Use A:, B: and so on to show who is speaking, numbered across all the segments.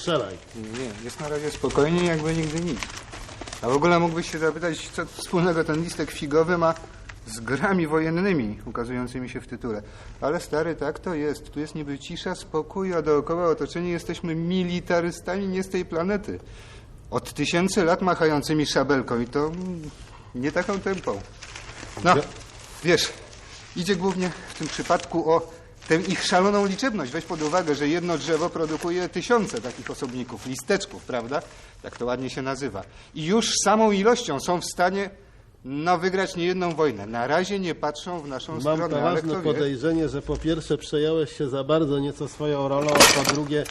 A: Nie strzelaj.
B: Nie, jest na razie spokojnie, jakby nigdy nic. A w ogóle mógłbyś się zapytać, co wspólnego ten listek figowy ma z grami wojennymi ukazującymi się w tytule. Ale stary, tak to jest. Tu jest niby cisza, spokój, a dookoła otoczeni jesteśmy militarystami nie z tej planety. Od tysięcy lat machającymi szabelką i to nie taką tempą. No, wiesz, idzie głównie w tym przypadku o tę ich szaloną liczebność. Weź pod uwagę, że jedno drzewo produkuje tysiące takich osobników, listeczków, prawda? Tak to ładnie się nazywa. I już samą ilością są w stanie no, wygrać niejedną wojnę. Na razie nie patrzą w naszą
A: Mam
B: stronę, ale
A: poważne podejrzenie, że po pierwsze przejąłeś się za bardzo nieco swoją rolą, a po drugie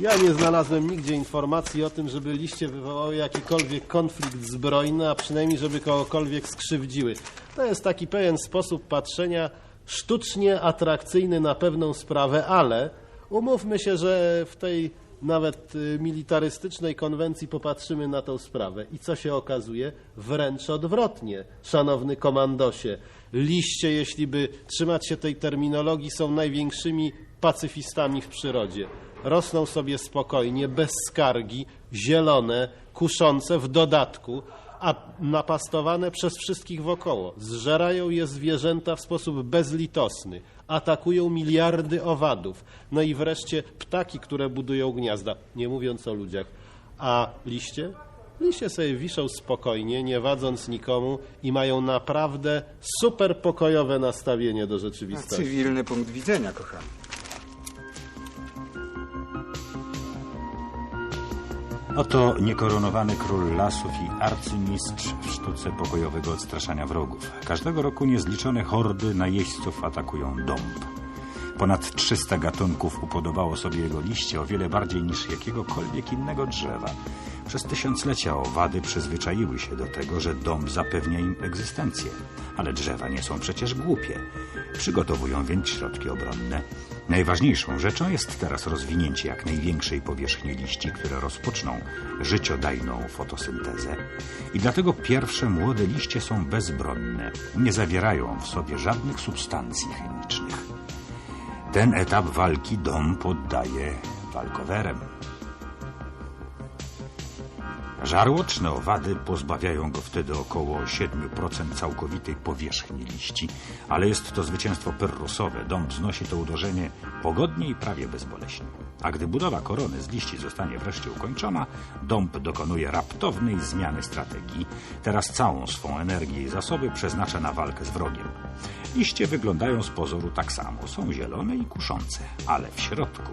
A: ja nie znalazłem nigdzie informacji o tym, żeby liście wywołały jakikolwiek konflikt zbrojny, a przynajmniej żeby kogokolwiek skrzywdziły. To jest taki pewien sposób patrzenia sztucznie atrakcyjny na pewną sprawę, ale umówmy się, że w tej nawet y, militarystycznej konwencji popatrzymy na tą sprawę. I co się okazuje? Wręcz odwrotnie, szanowny komandosie. Liście, jeśli by trzymać się tej terminologii, są największymi pacyfistami w przyrodzie. Rosną sobie spokojnie, bez skargi, zielone, kuszące w dodatku, a napastowane przez wszystkich wokoło. Zżerają je zwierzęta w sposób bezlitosny, atakują miliardy owadów. No i wreszcie ptaki, które budują gniazda, nie mówiąc o ludziach. A liście? Liście sobie wiszą spokojnie, nie wadząc nikomu i mają naprawdę super pokojowe nastawienie do
B: A
A: rzeczywistości.
B: Cywilny punkt widzenia, kochany.
C: Oto niekoronowany król lasów i arcymistrz w sztuce pokojowego odstraszania wrogów. Każdego roku niezliczone hordy najeźdźców atakują dąb. Ponad 300 gatunków upodobało sobie jego liście o wiele bardziej niż jakiegokolwiek innego drzewa. Przez tysiąclecia owady przyzwyczaiły się do tego, że dąb zapewnia im egzystencję. Ale drzewa nie są przecież głupie. Przygotowują więc środki obronne. Najważniejszą rzeczą jest teraz rozwinięcie jak największej powierzchni liści, które rozpoczną życiodajną fotosyntezę. I dlatego pierwsze młode liście są bezbronne. Nie zawierają w sobie żadnych substancji chemicznych. Ten etap walki dom poddaje walkowerem. Żarłoczne owady pozbawiają go wtedy około 7% całkowitej powierzchni liści, ale jest to zwycięstwo pyrrusowe. Dąb znosi to uderzenie pogodnie i prawie bezboleśnie. A gdy budowa korony z liści zostanie wreszcie ukończona, dąb dokonuje raptownej zmiany strategii. Teraz całą swą energię i zasoby przeznacza na walkę z wrogiem. Liście wyglądają z pozoru tak samo. Są zielone i kuszące, ale w środku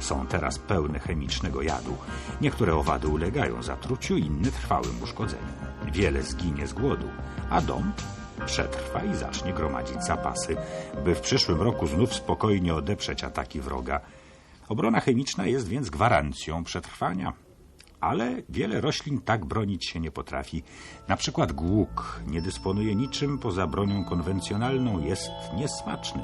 C: są teraz pełne chemicznego jadu. Niektóre owady ulegają zatruciu, inne trwałym uszkodzeniom. Wiele zginie z głodu, a dąb przetrwa i zacznie gromadzić zapasy, by w przyszłym roku znów spokojnie odeprzeć ataki wroga. Obrona chemiczna jest więc gwarancją przetrwania. Ale wiele roślin tak bronić się nie potrafi. Na przykład głuk nie dysponuje niczym poza bronią konwencjonalną, jest niesmaczny,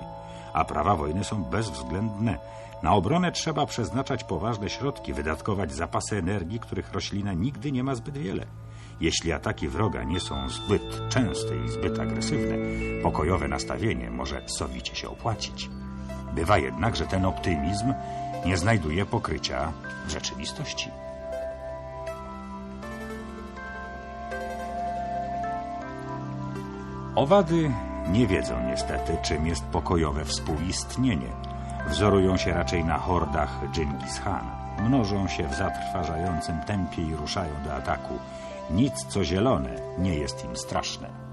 C: a prawa wojny są bezwzględne. Na obronę trzeba przeznaczać poważne środki, wydatkować zapasy energii, których roślina nigdy nie ma zbyt wiele. Jeśli ataki wroga nie są zbyt częste i zbyt agresywne, pokojowe nastawienie może sowicie się opłacić. Bywa jednak, że ten optymizm nie znajduje pokrycia w rzeczywistości. Owady nie wiedzą niestety, czym jest pokojowe współistnienie. Wzorują się raczej na hordach Dżingis Khan. Mnożą się w zatrważającym tempie i ruszają do ataku. Nic, co zielone, nie jest im straszne.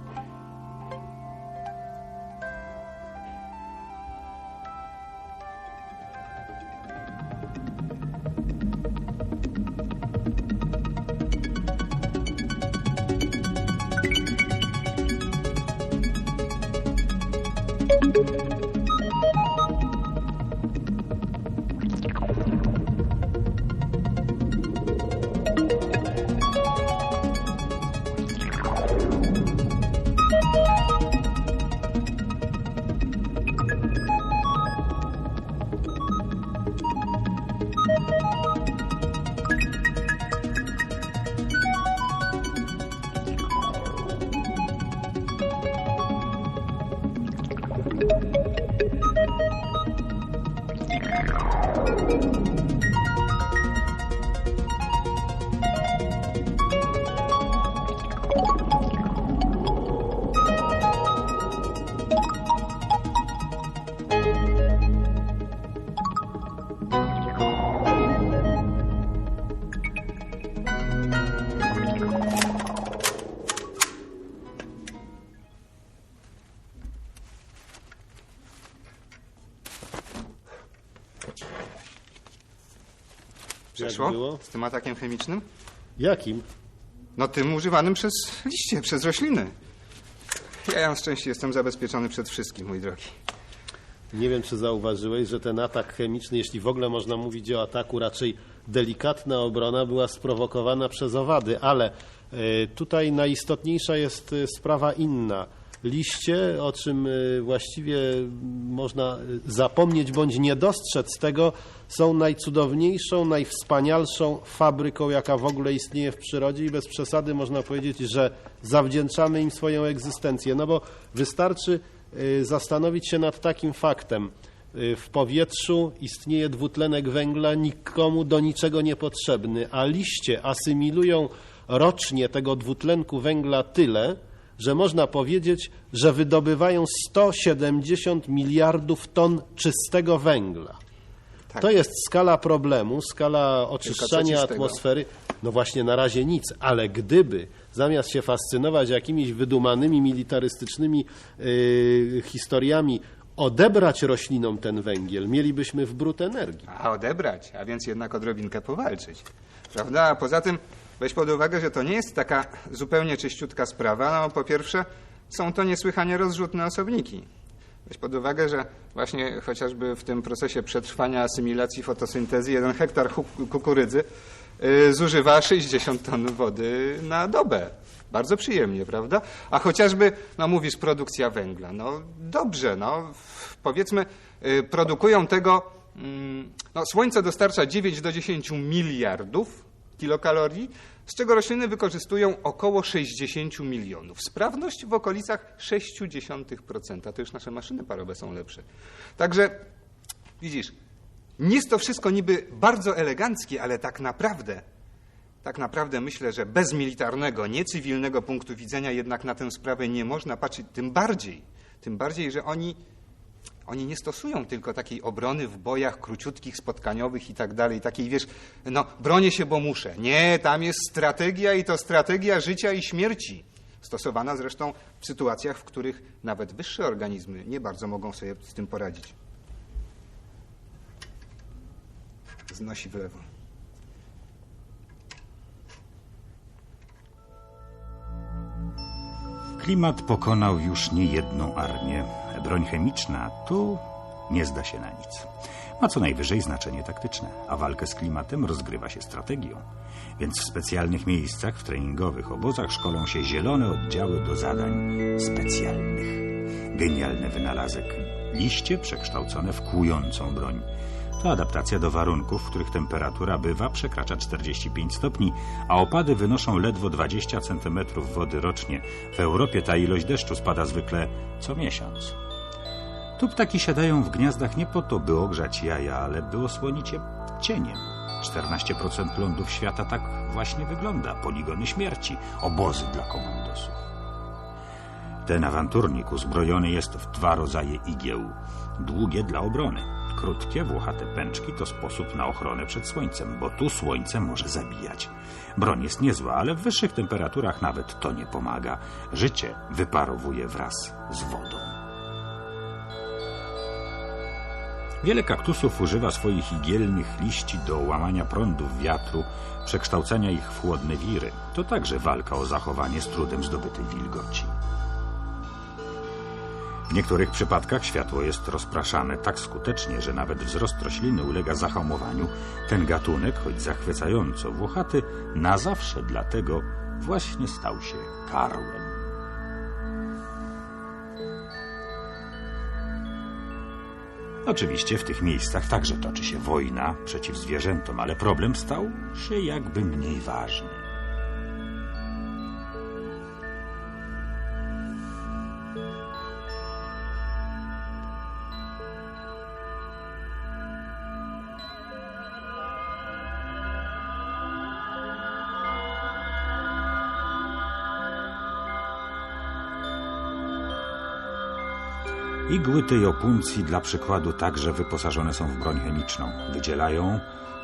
B: Thank you.
A: Było?
B: Z tym atakiem chemicznym?
A: Jakim?
B: No tym używanym przez liście, przez rośliny. Ja na szczęście jestem zabezpieczony przed wszystkim, mój drogi.
A: Nie wiem, czy zauważyłeś, że ten atak chemiczny, jeśli w ogóle można mówić o ataku, raczej delikatna obrona była sprowokowana przez owady, ale e, tutaj najistotniejsza jest e, sprawa inna. Liście, o czym e, właściwie można e, zapomnieć bądź nie dostrzec tego, są najcudowniejszą, najwspanialszą fabryką, jaka w ogóle istnieje w przyrodzie i bez przesady można powiedzieć, że zawdzięczamy im swoją egzystencję. No bo wystarczy y, zastanowić się nad takim faktem. W powietrzu istnieje dwutlenek węgla nikomu do niczego niepotrzebny, a liście asymilują rocznie tego dwutlenku węgla tyle, że można powiedzieć, że wydobywają 170 miliardów ton czystego węgla.
B: Tak.
A: To jest skala problemu, skala oczyszczania atmosfery. No właśnie na razie nic, ale gdyby zamiast się fascynować jakimiś wydumanymi militarystycznymi yy, historiami, odebrać roślinom ten węgiel, mielibyśmy wbrót energii.
B: A odebrać, a więc jednak odrobinkę powalczyć. Prawda? A poza tym weź pod uwagę, że to nie jest taka zupełnie czyściutka sprawa. No po pierwsze, są to niesłychanie rozrzutne osobniki. Weź pod uwagę, że właśnie chociażby w tym procesie przetrwania asymilacji fotosyntezy jeden hektar kukurydzy y, zużywa 60 ton wody na dobę. Bardzo przyjemnie, prawda? A chociażby, no mówisz, produkcja węgla. No dobrze, no powiedzmy, y, produkują tego, mm, no słońce dostarcza 9 do 10 miliardów kilokalorii, z czego rośliny wykorzystują około 60 milionów. Sprawność w okolicach 0,6%. To już nasze maszyny parowe są lepsze. Także widzisz, jest to wszystko niby bardzo eleganckie, ale tak naprawdę, tak naprawdę myślę, że bez militarnego, niecywilnego punktu widzenia jednak na tę sprawę nie można patrzeć. Tym bardziej, tym bardziej, że oni oni nie stosują tylko takiej obrony w bojach króciutkich, spotkaniowych i tak dalej, takiej wiesz, no bronię się, bo muszę. Nie, tam jest strategia i to strategia życia i śmierci. Stosowana zresztą w sytuacjach, w których nawet wyższe organizmy nie bardzo mogą sobie z tym poradzić. Znosi w lewo.
C: Klimat pokonał już niejedną armię. Broń chemiczna tu nie zda się na nic. Ma co najwyżej znaczenie taktyczne, a walkę z klimatem rozgrywa się strategią. Więc w specjalnych miejscach, w treningowych obozach szkolą się zielone oddziały do zadań specjalnych. Genialny wynalazek. Liście przekształcone w kłującą broń. To adaptacja do warunków, w których temperatura bywa przekracza 45 stopni, a opady wynoszą ledwo 20 cm wody rocznie. W Europie ta ilość deszczu spada zwykle co miesiąc. Tu ptaki siadają w gniazdach nie po to, by ogrzać jaja, ale by osłonić je cieniem. 14% lądów świata tak właśnie wygląda. Poligony śmierci, obozy dla komandosów. Ten awanturnik uzbrojony jest w dwa rodzaje igieł. Długie dla obrony. Krótkie, włochate pęczki to sposób na ochronę przed słońcem, bo tu słońce może zabijać. Broń jest niezła, ale w wyższych temperaturach nawet to nie pomaga. Życie wyparowuje wraz z wodą. Wiele kaktusów używa swoich igielnych liści do łamania prądów wiatru, przekształcania ich w chłodne wiry. To także walka o zachowanie z trudem zdobytej wilgoci. W niektórych przypadkach światło jest rozpraszane tak skutecznie, że nawet wzrost rośliny ulega zahamowaniu. Ten gatunek, choć zachwycająco włochaty, na zawsze dlatego właśnie stał się karłem. Oczywiście w tych miejscach także toczy się wojna przeciw zwierzętom, ale problem stał się jakby mniej ważny. Igły tej opuncji dla przykładu także wyposażone są w broń chemiczną. Wydzielają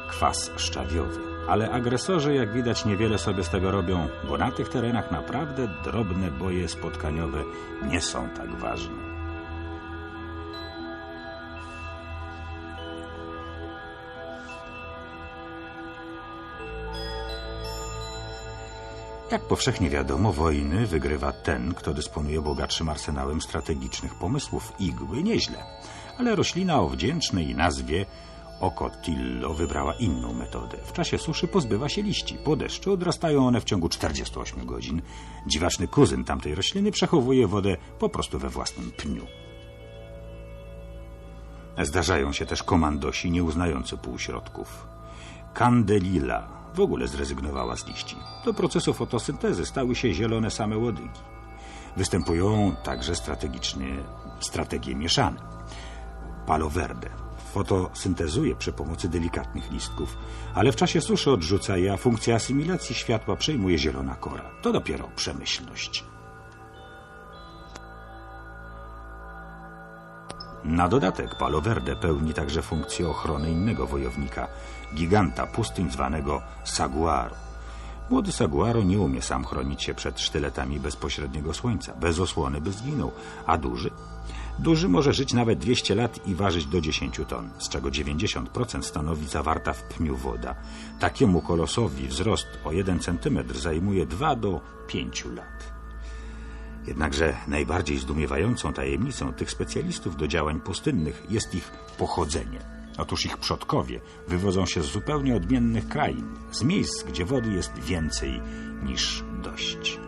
C: kwas szczawiowy, Ale agresorzy, jak widać, niewiele sobie z tego robią, bo na tych terenach naprawdę drobne boje spotkaniowe nie są tak ważne. Jak powszechnie wiadomo, wojny wygrywa ten, kto dysponuje bogatszym arsenałem strategicznych pomysłów. Igły nieźle, ale roślina o wdzięcznej nazwie Ocotillo wybrała inną metodę. W czasie suszy pozbywa się liści. Po deszczu odrastają one w ciągu 48 godzin. Dziwaczny kuzyn tamtej rośliny przechowuje wodę po prostu we własnym pniu. Zdarzają się też komandosi nieuznający półśrodków. Candelilla w ogóle zrezygnowała z liści. Do procesu fotosyntezy stały się zielone same łodygi. Występują także strategicznie strategie mieszane. Palo verde fotosyntezuje przy pomocy delikatnych listków, ale w czasie suszy odrzuca je, a funkcja asymilacji światła przejmuje zielona kora. To dopiero przemyślność. Na dodatek Palo Verde pełni także funkcję ochrony innego wojownika, giganta pustyń zwanego Saguaro. Młody Saguaro nie umie sam chronić się przed sztyletami bezpośredniego słońca. Bez osłony by zginął, a duży? Duży może żyć nawet 200 lat i ważyć do 10 ton, z czego 90% stanowi zawarta w pniu woda. Takiemu kolosowi wzrost o 1 cm zajmuje 2 do 5 lat. Jednakże najbardziej zdumiewającą tajemnicą tych specjalistów do działań pustynnych jest ich pochodzenie. Otóż ich przodkowie wywodzą się z zupełnie odmiennych krain, z miejsc, gdzie wody jest więcej niż dość.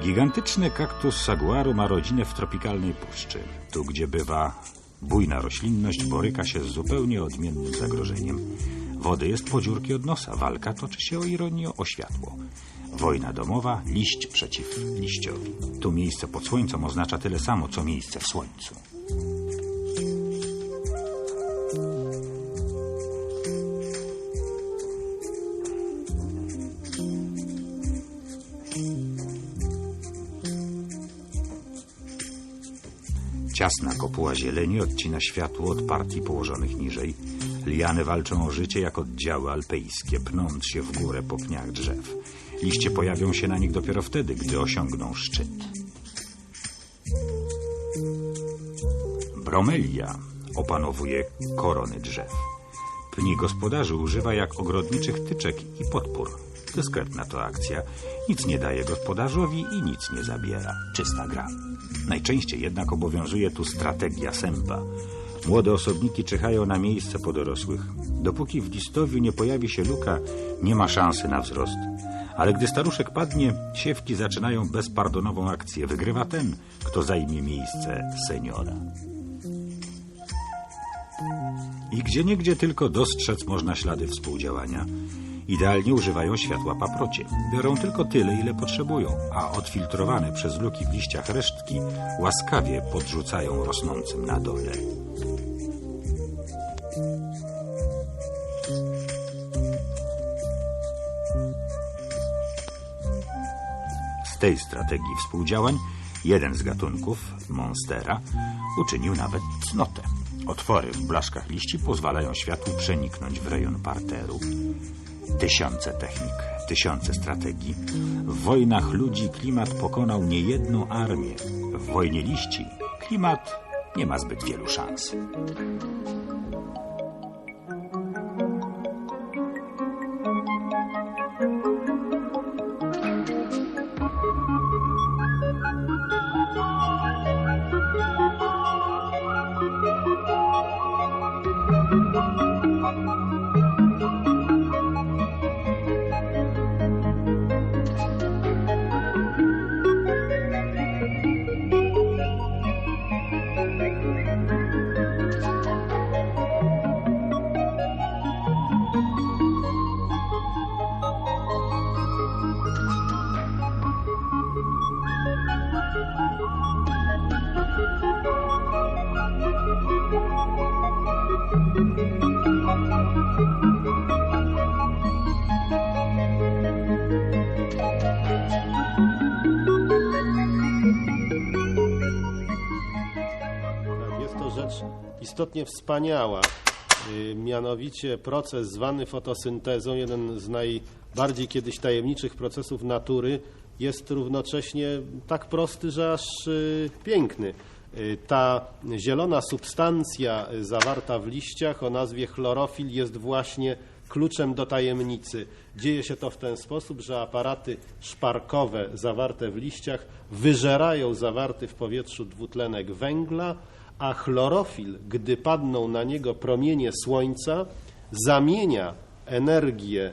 C: Gigantyczny kaktus saguaru ma rodzinę w tropikalnej puszczy. Tu, gdzie bywa bujna roślinność, boryka się z zupełnie odmiennym zagrożeniem. Wody jest po dziurki od nosa. Walka toczy się o ironię, o światło. Wojna domowa, liść przeciw liściowi. Tu miejsce pod słońcem oznacza tyle samo, co miejsce w słońcu. Ciasna kopuła zieleni odcina światło od partii położonych niżej. Liany walczą o życie jak oddziały alpejskie, pnąc się w górę po pniach drzew. Liście pojawią się na nich dopiero wtedy, gdy osiągną szczyt. Bromelia opanowuje korony drzew. Pni gospodarzy używa jak ogrodniczych tyczek i podpór. Dyskretna to akcja. Nic nie daje gospodarzowi i nic nie zabiera. Czysta gra. Najczęściej jednak obowiązuje tu strategia sępa. Młode osobniki czekają na miejsce po dorosłych. Dopóki w listowiu nie pojawi się luka, nie ma szansy na wzrost. Ale gdy staruszek padnie, siewki zaczynają bezpardonową akcję. Wygrywa ten, kto zajmie miejsce seniora. I gdzie niegdzie tylko dostrzec można ślady współdziałania. Idealnie używają światła paprocie. Biorą tylko tyle, ile potrzebują, a odfiltrowane przez luki w liściach resztki łaskawie podrzucają rosnącym na dole. Tej strategii współdziałań jeden z gatunków, monstera, uczynił nawet cnotę. Otwory w blaszkach liści pozwalają światłu przeniknąć w rejon parteru. Tysiące technik, tysiące strategii. W wojnach ludzi klimat pokonał niejedną armię. W wojnie liści klimat nie ma zbyt wielu szans. Thank you.
A: Istotnie wspaniała. Y, Mianowicie proces zwany fotosyntezą, jeden z najbardziej kiedyś tajemniczych procesów natury, jest równocześnie tak prosty, że aż y, piękny. Y, Ta zielona substancja zawarta w liściach o nazwie chlorofil jest właśnie kluczem do tajemnicy. Dzieje się to w ten sposób, że aparaty szparkowe zawarte w liściach wyżerają zawarty w powietrzu dwutlenek węgla, a chlorofil, gdy padną na niego promienie słońca, zamienia energię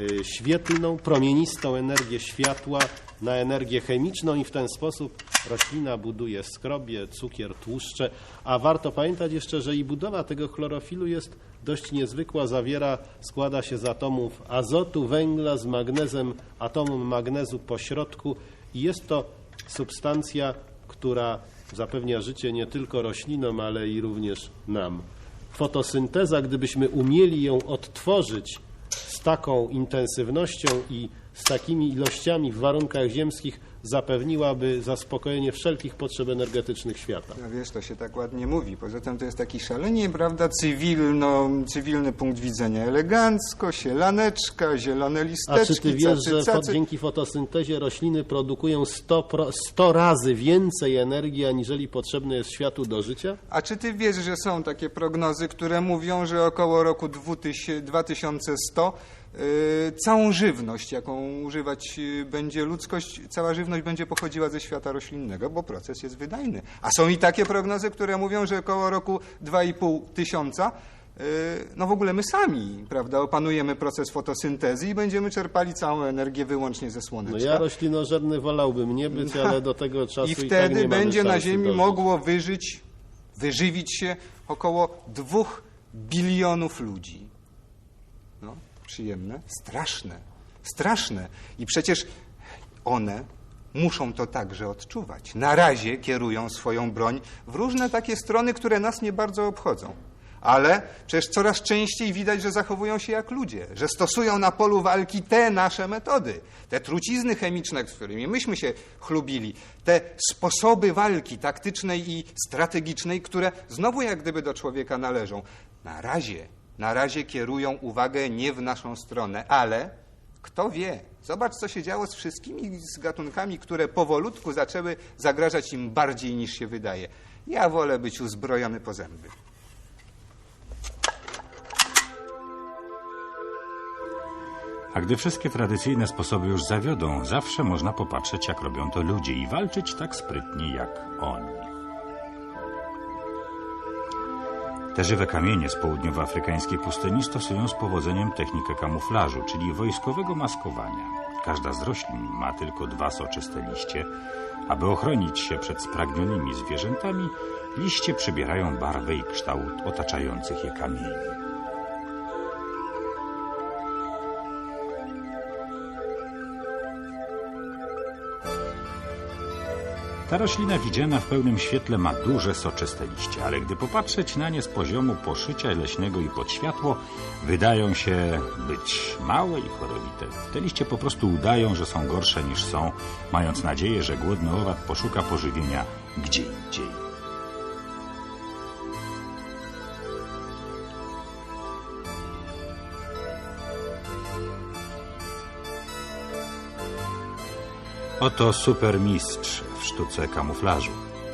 A: y, świetlną, promienistą energię światła na energię chemiczną i w ten sposób roślina buduje skrobie, cukier, tłuszcze, a warto pamiętać jeszcze, że i budowa tego chlorofilu jest dość niezwykła, zawiera, składa się z atomów azotu, węgla, z magnezem, atomem magnezu po środku. I jest to substancja, która zapewnia życie nie tylko roślinom, ale i również nam. Fotosynteza, gdybyśmy umieli ją odtworzyć z taką intensywnością i z takimi ilościami w warunkach ziemskich, zapewniłaby zaspokojenie wszelkich potrzeb energetycznych świata.
B: No wiesz, to się tak ładnie mówi. Poza tym to jest taki szalenie, prawda, cywilno, cywilny punkt widzenia. Elegancko, sielaneczka, zielone
A: A
B: listeczki,
A: czy ty wiesz,
B: cacy,
A: że
B: cacy.
A: dzięki fotosyntezie rośliny produkują 100, pro, 100 razy więcej energii, aniżeli potrzebne jest światu do życia?
B: A czy ty wiesz, że są takie prognozy, które mówią, że około roku 2000 2100 yy, całą żywność, jaką używać yy, będzie ludzkość, cała żywność będzie pochodziła ze świata roślinnego, bo proces jest wydajny. A są i takie prognozy, które mówią, że około roku 2,5 tysiąca yy, no w ogóle my sami, prawda, opanujemy proces fotosyntezy i będziemy czerpali całą energię wyłącznie ze
A: No
B: słoneczka.
A: ja roślinożerny wolałbym nie być, ale do tego czasu
B: I
A: i, tak
B: wtedy
A: nie mamy
B: będzie na Ziemi
A: dożyć.
B: mogło wyżyć, wyżywić się około dwóch bilionów ludzi. No, przyjemne? Straszne. Straszne. I przecież one muszą to także odczuwać. Na razie kierują swoją broń w różne takie strony, które nas nie bardzo obchodzą. Ale przecież coraz częściej widać, że zachowują się jak ludzie, że stosują na polu walki te nasze metody, te trucizny chemiczne, z którymi myśmy się chlubili, te sposoby walki taktycznej i strategicznej, które znowu jak gdyby do człowieka należą. Na razie, na razie kierują uwagę nie w naszą stronę, ale kto wie, zobacz co się działo z wszystkimi z gatunkami, które powolutku zaczęły zagrażać im bardziej niż się wydaje. Ja wolę być uzbrojony po zęby.
C: A gdy wszystkie tradycyjne sposoby już zawiodą, zawsze można popatrzeć, jak robią to ludzie i walczyć tak sprytnie jak oni. Te żywe kamienie z południowoafrykańskiej pustyni stosują z powodzeniem technikę kamuflażu, czyli wojskowego maskowania. Każda z roślin ma tylko dwa soczyste liście. Aby ochronić się przed spragnionymi zwierzętami, liście przybierają barwę i kształt otaczających je kamieni. Ta roślina widziana w pełnym świetle ma duże soczyste liście, ale gdy popatrzeć na nie z poziomu poszycia leśnego i pod światło, wydają się być małe i chorowite. Te liście po prostu udają, że są gorsze niż są, mając nadzieję, że głodny owad poszuka pożywienia gdzie indziej. Oto supermistrz sztuce kamuflażu.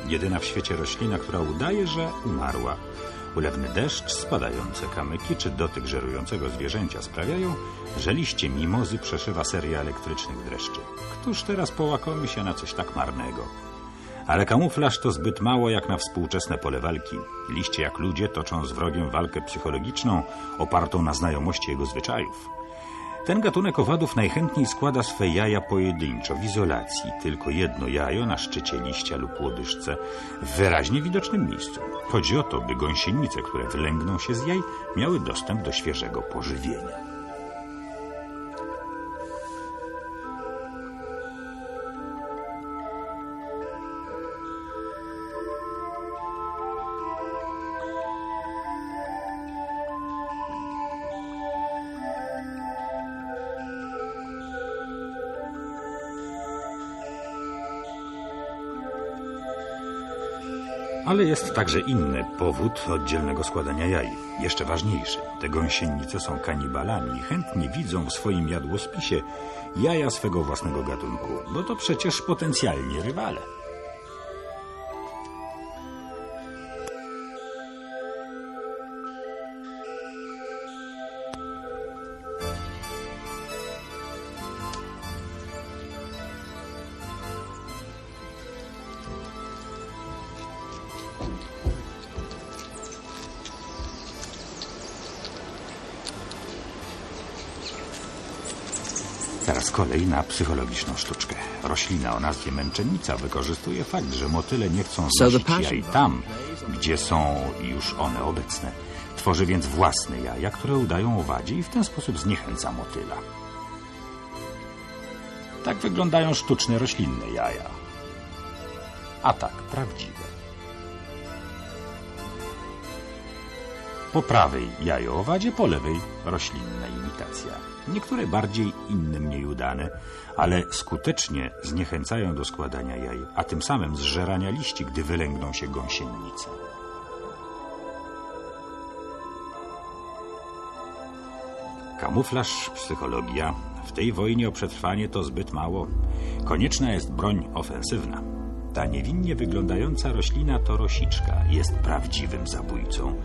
C: Jedyna w świecie roślina, która udaje, że umarła. Ulewny deszcz, spadające kamyki czy dotyk żerującego zwierzęcia sprawiają, że liście mimozy przeszywa seria elektrycznych dreszczy. Któż teraz połakomi się na coś tak marnego? Ale kamuflaż to zbyt mało jak na współczesne pole walki. Liście jak ludzie toczą z wrogiem walkę psychologiczną, opartą na znajomości jego zwyczajów. Ten gatunek owadów najchętniej składa swe jaja pojedynczo, w izolacji. Tylko jedno jajo na szczycie liścia lub łodyżce w wyraźnie widocznym miejscu. Chodzi o to, by gąsienice, które wylęgną się z jaj, miały dostęp do świeżego pożywienia. Ale jest także inny powód oddzielnego składania jaj. Jeszcze ważniejszy. Te gąsienice są kanibalami i chętnie widzą w swoim jadłospisie jaja swego własnego gatunku, bo to przecież potencjalnie rywale. Teraz kolej na psychologiczną sztuczkę. Roślina o nazwie męczennica wykorzystuje fakt, że motyle nie chcą znosić jaj tam, gdzie są już one obecne. Tworzy więc własne jaja, które udają owadzie i w ten sposób zniechęca motyla. Tak wyglądają sztuczne roślinne jaja. A tak, prawdziwe. Po prawej jajo owadzie, po lewej roślinna imitacja. Niektóre bardziej, inne mniej udane, ale skutecznie zniechęcają do składania jaj, a tym samym zżerania liści, gdy wylęgną się gąsienice. Kamuflaż, psychologia. W tej wojnie o przetrwanie to zbyt mało. Konieczna jest broń ofensywna. Ta niewinnie wyglądająca roślina to rosiczka. Jest prawdziwym zabójcą.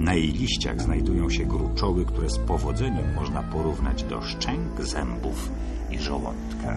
C: Na jej liściach znajdują się gruczoły, które z powodzeniem można porównać do szczęk, zębów i żołądka.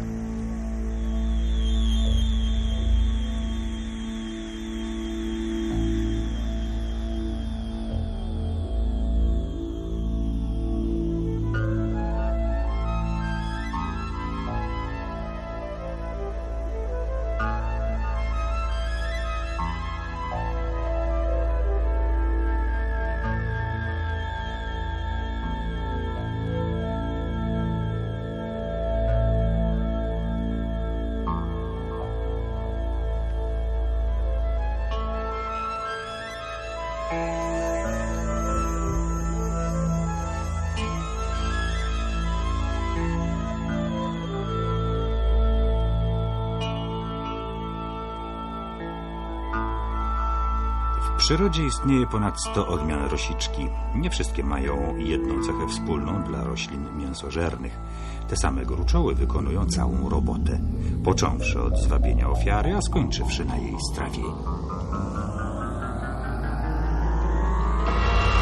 C: Przyrodzie istnieje ponad 100 odmian rosiczki. Nie wszystkie mają jedną cechę wspólną dla roślin mięsożernych. Te same gruczoły wykonują całą robotę, począwszy od zwabienia ofiary, a skończywszy na jej strawie.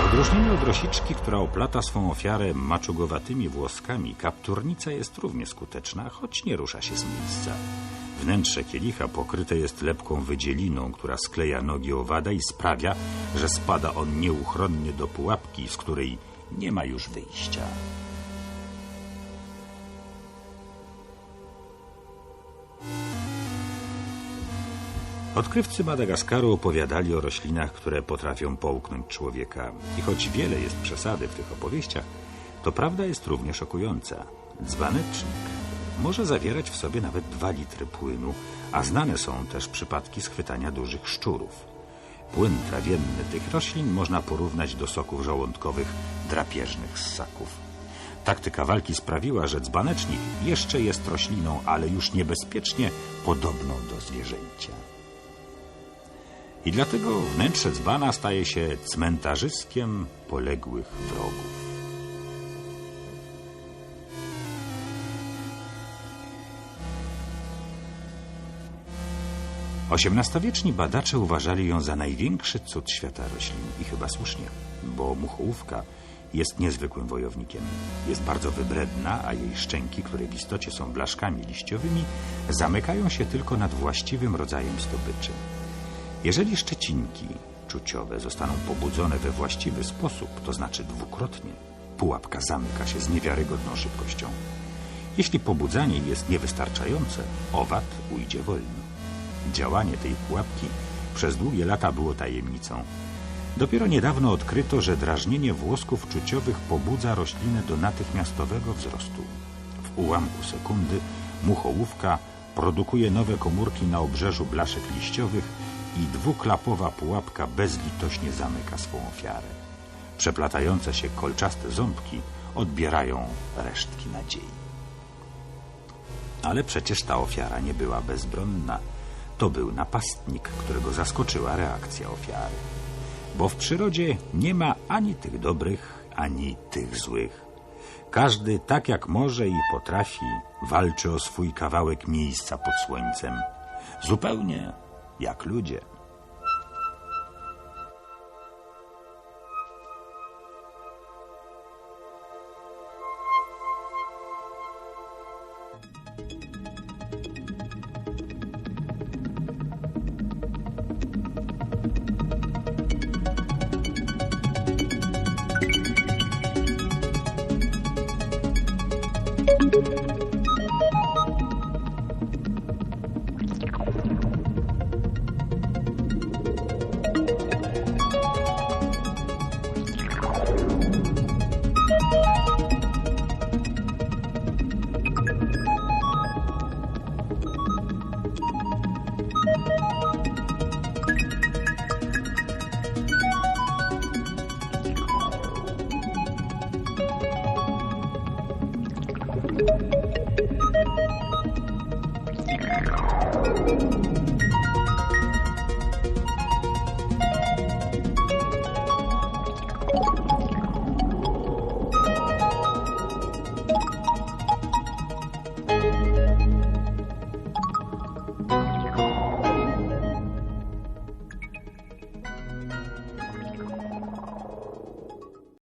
C: Odróżnieniu od rosiczki, która oplata swą ofiarę maczugowatymi włoskami, kapturnica jest równie skuteczna, choć nie rusza się z miejsca. Wnętrze kielicha pokryte jest lepką wydzieliną, która skleja nogi owada i sprawia, że spada on nieuchronnie do pułapki, z której nie ma już wyjścia. Odkrywcy Madagaskaru opowiadali o roślinach, które potrafią połknąć człowieka. I choć wiele jest przesady w tych opowieściach, to prawda jest równie szokująca. Dzbanecznik może zawierać w sobie nawet dwa litry płynu, a znane są też przypadki schwytania dużych szczurów. Płyn trawienny tych roślin można porównać do soków żołądkowych drapieżnych ssaków. Taktyka walki sprawiła, że dzbanecznik jeszcze jest rośliną, ale już niebezpiecznie podobną do zwierzęcia. I dlatego wnętrze dzbana staje się cmentarzyskiem poległych wrogów. XVIII badacze uważali ją za największy cud świata roślin i chyba słusznie, bo muchołówka jest niezwykłym wojownikiem. Jest bardzo wybredna, a jej szczęki, które w istocie są blaszkami liściowymi, zamykają się tylko nad właściwym rodzajem zdobyczy. Jeżeli szczecinki czuciowe zostaną pobudzone we właściwy sposób, to znaczy dwukrotnie, pułapka zamyka się z niewiarygodną szybkością. Jeśli pobudzanie jest niewystarczające, owad ujdzie wolno. Działanie tej pułapki przez długie lata było tajemnicą. Dopiero niedawno odkryto, że drażnienie włosków czuciowych pobudza roślinę do natychmiastowego wzrostu. W ułamku sekundy muchołówka produkuje nowe komórki na obrzeżu blaszek liściowych i dwuklapowa pułapka bezlitośnie zamyka swą ofiarę. Przeplatające się kolczaste ząbki odbierają resztki nadziei. Ale przecież ta ofiara nie była bezbronna. To był napastnik, którego zaskoczyła reakcja ofiary. Bo w przyrodzie nie ma ani tych dobrych, ani tych złych. Każdy tak jak może i potrafi walczy o swój kawałek miejsca pod słońcem. Zupełnie jak ludzie.